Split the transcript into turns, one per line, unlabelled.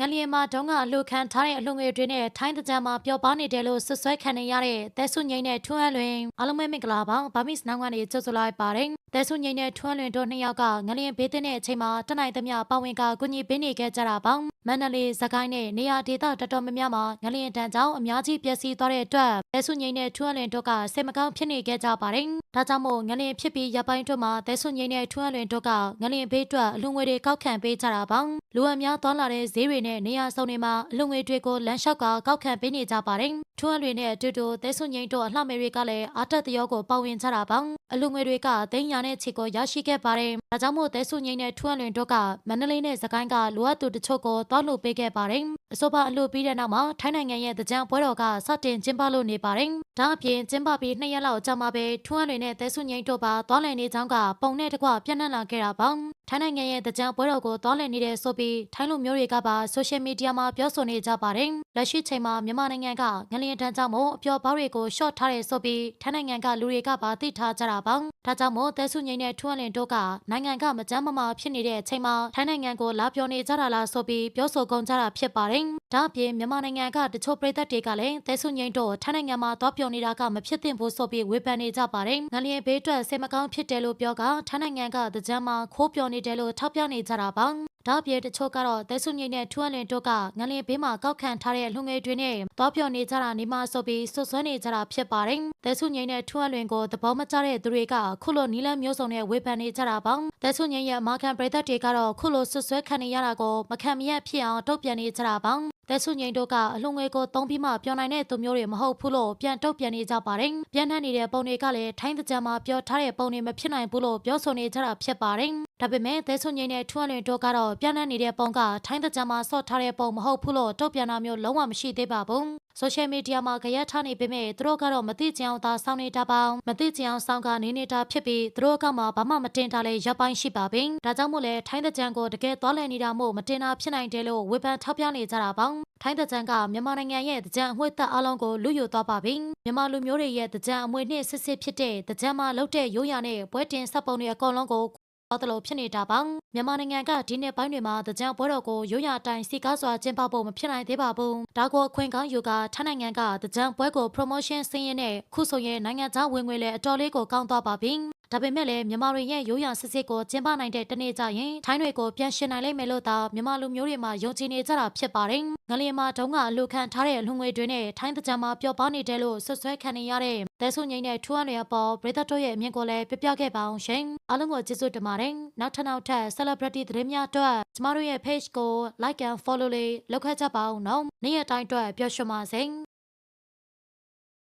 ငလျင်မှာတုန်းကအလှခံထားတဲ့အလှငွေတွေနဲ့ထိုင်းတကြံမှာပျော်ပါနေတယ်လို့ဆွဆွဲခံနေရတဲ့တဲဆုငိမ့်နဲ့ထွန်းအလွင်အားလုံးပဲမင်္ဂလာပါဗာမစ်နောင်ကနေကြိုဆိုလိုက်ပါတယ် တဲဆုငိမ့်နဲ့ထွန်းအလွင်တို့နှစ်ယောက်ကငလျင်ဘေးတဲ့အချိန်မှာတနိုင်သမျှပဝင်ကကူညီပေးနေခဲ့ကြတာပါမန္တလေးစကိုင်းနဲ့နေရာဒေသတော်တော်များများမှာငလျင်တန်းကြောင့်အများကြီးပျက်စီးသွားတဲ့အတွက်တဲဆုငိမ့်နဲ့ထွန်းအလွင်တို့ကစိတ်မကောင်းဖြစ်နေခဲ့ကြပါတယ်ဒါကြောင့်မို့ငလျင်ဖြစ်ပြီးရပ်ပိုင်းတို့မှာတဲဆုငိမ့်နဲ့ထွန်းအလွင်တို့ကငလျင်ဘေးအတွက်အလှငွေတွေကောက်ခံပေးကြတာပါလူအများသွားလာတဲ့ဈေးတွေနဲ့နေရာစုံတွေမှာအလှငွေတွေကိုလမ်းလျှောက်ကကောက်ခံပေးနေကြပါတယ် ထွန်းအလွင်နဲ့အတူတူတဲဆုငိမ့်တို့အလှမေတွေကလည်းအာတက်တရောကိုပါဝင်ကြတာပါအလှငွေတွေကသိန်းရာနဲ့ချီကိုရရှိခဲ့ပါတယ်ဒါကြောင့်မို့တဲဆုငိမ့်နဲ့ထွန်းအလွင်တို့ကမန္တလေးနဲ့စကိုင်းကလိုအပ်သူတချို့ကိုတောင်းလို့ပေးခဲ့ပါတယ်အဆိုပါအလှပြီးတဲ့နောက်မှာထိုင်းနိုင်ငံရဲ့တကြံပွဲတော်ကစတင်ကျင်းပလို့နေပါတယ်ဒါအပြင်ကျင်းပပြီးနှစ်ရက်လောက်ကြာမှပဲထွန်းအလွင်နဲ့တဲဆုငိမ့်တို့ပါသွားလည်နေကြောင်းကပုံနဲ့တကွပြန့်နှံ့လာခဲ့တာပါ ထိုင်းနိုင်ငံရဲ့တကြံပွဲတော်ကိုသွားလည်နေတဲ့ဆိုပြီးထိုင်းလူမျိုးတွေကပါဆိုရှယ်မီဒီယာမှာပြောဆိုနေကြပါတယ်လက်ရှိချိန်မှာမြန်မာနိုင်ငံကငလျင်တန်းကြောင့်မို့အပျော်ဘောက်တွေကိုရှော့ထားတယ်ဆိုပြီးထိုင်းနိုင်ငံကလူတွေကပါသိထားကြတာပါဒါကြောင့်မို့တဲဆုငိမ့်နဲ့ထွန်းအလွင်တို့ကနိုင်ငံကမကြမ်းမမာဖြစ်နေတဲ့အချိန်မှာထိုင်းနိုင်ငံကိုလာပြောနေကြတာလားဆိုပြီးပြောဆိုကုန်ကြတာဖြစ်ပါတယ်ဒါအပြင်မြန်မာနိုင်ငံကတချို့ပြည်သက်တွေကလည်းတဲဆုငိမ့်တို့ထိုင်းနိုင်ငံမှာသွားပြောနေတာကမဖြစ်သင့်ဘူးဆိုပြီးဝေဖန်နေကြပါတယ်ငလျင်ဘေးအတွက်စိတ်မကောင်းဖြစ်တယ်လို့ပြောကထိုင်းနိုင်ငံကတကြမ်းမှာခိုးပြောနေတယ်လို့ထောက်ပြနေကြတာပါဒါအပြင်တချို့ကတော့တဲဆုငိမ့်နဲ့ထွန်းအလွင်တို့ကငလျင်ဘေးမှာကောက်ခံထားတဲ့လူငယ်တွေနဲ့သွားပြောနေကြတာနေမှဆိုပြီးဆွဆွဲနေကြတာဖြစ်ပါတယ်တဲဆုငိမ့်နဲ့ထွန်းအလွင်ကိုသဘောမကျတဲ့သူတွေကခုလိုနီလန်းမျိုးစုံနဲ့ဝေဖန်နေကြတာပါတဲဆုငိမ့်ရဲ့မာခံပြည်သက်တွေကတော့ခုလိုဆွဆွဲခံနေရတာကိုမခံမရဖြစ်အောင်တုံ့ပြန်နေကြတာပါတဲဆုငိမ့်တို့ကအလှငွေကိုတုံးပြီးမှပြောနိုင်တဲ့သူမျိုးတွေမဟုတ်ဘူးလို့ပြန်တုံ့ပြန်နေကြပါတယ်။ပြန်နှံ့နေတဲ့ပုံတွေကလည်းထိုင်းတကြံမှာပြောထားတဲ့ပုံတွေမဖြစ်နိုင်ဘူးလို့ပြောဆိုနေကြတာဖြစ်ပါတယ်။ဒါပေမဲ့တဲဆုငိမ့်နဲ့ထွန်းလွင်တို့ကတော့ပြန်နှံ့နေတဲ့ပုံကထိုင်းတကြံမှာဆော့ထားတဲ့ပုံမဟုတ်ဘူးလို့တုံ့ပြန်တာမျိုးလုံးဝမရှိသေးပါဘူး။ ဆိုရှယ်မီဒီယာမှာကြရက်ထားနေပေမဲ့သူတို့ကတော့မသိကြအောင်သာစောင်းနေတာပါမသိကြအောင်စောင်းကနေနေတာဖြစ်ပြီးသူတို့ကမှဘာမှမတင်တာလဲရပ်ပိုင်းရှိပါပြီ။ဒါကြောင့်မို့လဲထိုင်းတကြံကိုတကယ်သွားလည်နေတာမို့မတင်တာဖြစ်နိုင်တယ်လို့ဝေဖန်ထောက်ပြနေကြတာပါ။ထိုင်းတကြံကမြန်မာနိုင်ငံရဲ့တကြံအမွေသက်အလုံးကိုလူယူသွားပါပြီ။မြန်မာလူမျိုးတွေရဲ့တကြံအမွေနှင့်ဆစ်ဆစ်ဖြစ်တဲ့တကြံမှာလုတ်တဲ့ရိုးရာနဲ့ပွဲတင်စပ်ပုံတွေအကုန်လုံးကို တော်တယ်လို့ဖြစ်နေတာပါမြန်မာနိုင်ငံကဒီနှစ်ပိုင်းတွေမှာတကြံပွဲတော်ကိုရိုးရာအတိုင်းစီကားစွာကျင်းပဖို့မဖြစ်နိုင်သေးပါဘူးဒါကိုအခွင့်ကောင်းယူကထိုင်းနိုင်ငံကတကြံပွဲကို promotion ဆင်းရဲနဲ့ခုဆိုရင်နိုင်ငံခြားဝင်ငွေလည်းအတော်လေးကိုကောင်းသွားပါပြီ ဒါပေမဲ့လည်းမြန်မာတွေရဲ့ရိုးရာစစ်စစ်ကိုကျင်းပနိုင်တဲ့တနေ့ကျရင်ထိုင်းတွေကိုပြန်ရှင်နိုင်လိမ့်မယ်လို့သာမြန်မာလူမျိုးတွေမှာယုံကြည်နေကြတာဖြစ်ပါတယ်။ငလျင်မှာတုန်းကအလူခံထားတဲ့လူငွေတွေနဲ့ထိုင်းတကြံမှာပျော်ပါနေတယ်လို့ဆွဆွဲခံနေရတဲ့တဲဆုငိမ့်နဲ့ထူအန်တွေအပေါ်ပရိသတ်တို့ရဲ့အမြင်ကိုလည်းပြပြခဲ့ပါအောင်ရှင်။အားလုံးကိုကျေးဇူးတင်ပါတယ်။နောက်ထပ်နောက်ထပ် celebrity သတင်းများအတွက်ကျမတို့ရဲ့ page ကို like and follow လေးလုပ်ခဲ့ကြပါအောင်နော်။နေ့ရက်တိုင်းအတွက်ပျော်ရွှင်ပါစေ။